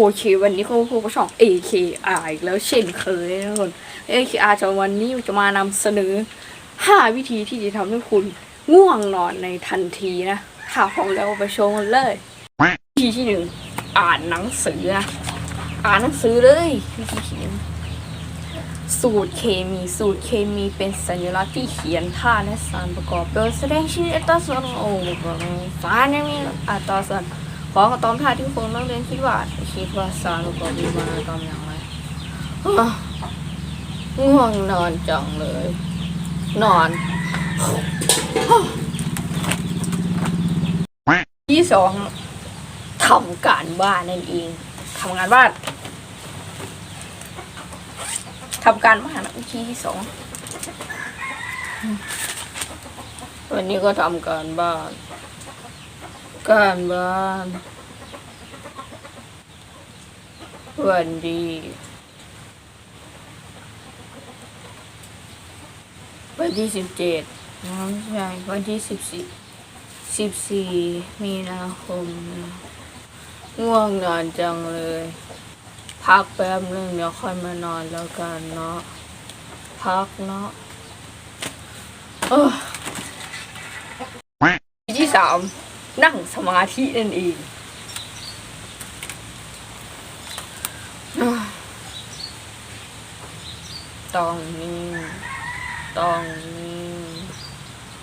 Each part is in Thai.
โอเควันนี้คุณครูก็ช่อง AKR อีกแล้วเช่นเคยนะทุกคน AKR จะวันนี้จะมานำเสนอ 5 วิธีที่จะทำให้คุณง่วงนอนในทันทีนะถ้าพร้อมแล้วไปชมกันเลย วิธีที่หนึ่งอ่านหนังสือนะอ่านหนังสือเลยวิธีที่หนึ่งสูตรเคมีสูตรเคมีเป็นสัญลักษณ์ที่เขียนท่าและสารประกอบโดยแสดงชื่ออัตราส่วนโอ้โหฟ้าเนี่ยมีอัตราส่วน ของอะตอมท่าที่คนนักเรียนคิดว่าคิดว่าสารประกอบีมาอะตอมอย่างไรง่วงนอนจังเลย นอนที่สองทำการบ้านนั่นเองทำงานบ้านทำการบ้านวิธีที่สองวันนี้ก็ทำการบ้าน การบ้านวันดีวันที่สิบเจ็ดน้องชายวันที่สิบสี่สิบสี่มีนาคมนะง่วงนอนจังเลย พักแป๊บนึงเดี๋ยวค่อยมานอนแล้วกันเนาะพักเนาะเออวิธีที่สาม นั่งสมาธินั่นเองต้องนิ่งต้องนิ่ง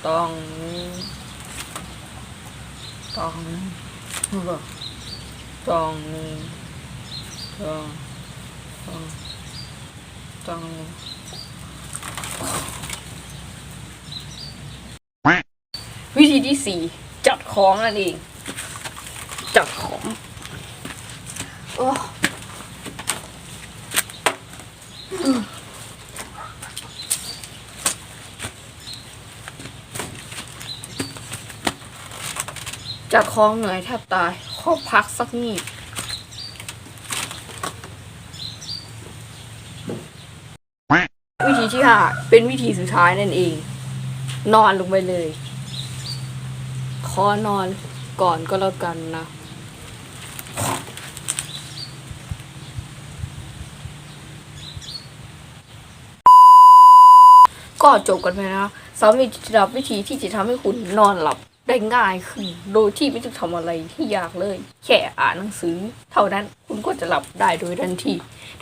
ต้องนิ่งตองบ่ตองนี่ตองตองตองวิธีที่สี่ จัดของนั่นเอง จัดของ โอ้อืมจัดของเหนื่อยแทบตายขอพักสักนิดวิธีที่ห้าเป็นวิธีสุดท้ายนั่นเอง นอนลงไปเลย ขอนอนก่อนก็แล้วกันนะ ก็จบกันไปนะสำหรับวิธีที่จะทำให้คุณนอนหลับได้ง่ายขึ้น โดยที่ไม่ต้องทำอะไรที่ยากเลย แค่อ่านหนังสือ เท่านั้นคุณก็จะหลับได้โดยทันที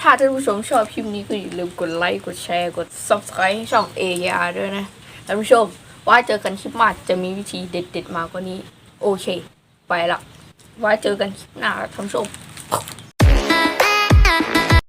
ถ้าท่านผู้ชมชอบคลิปนี้ก็อย่าลืมกดไลค์ กดแชร์ กด subscribe ช่อง AR ด้วยนะ ท่านผู้ชม ว่าเจอกันคลิปหน้าจะมีวิธีเด็ดๆมากกว่านี้ โอเค ไปละว่าเจอกันคลิปหน้าท่านผู้ชม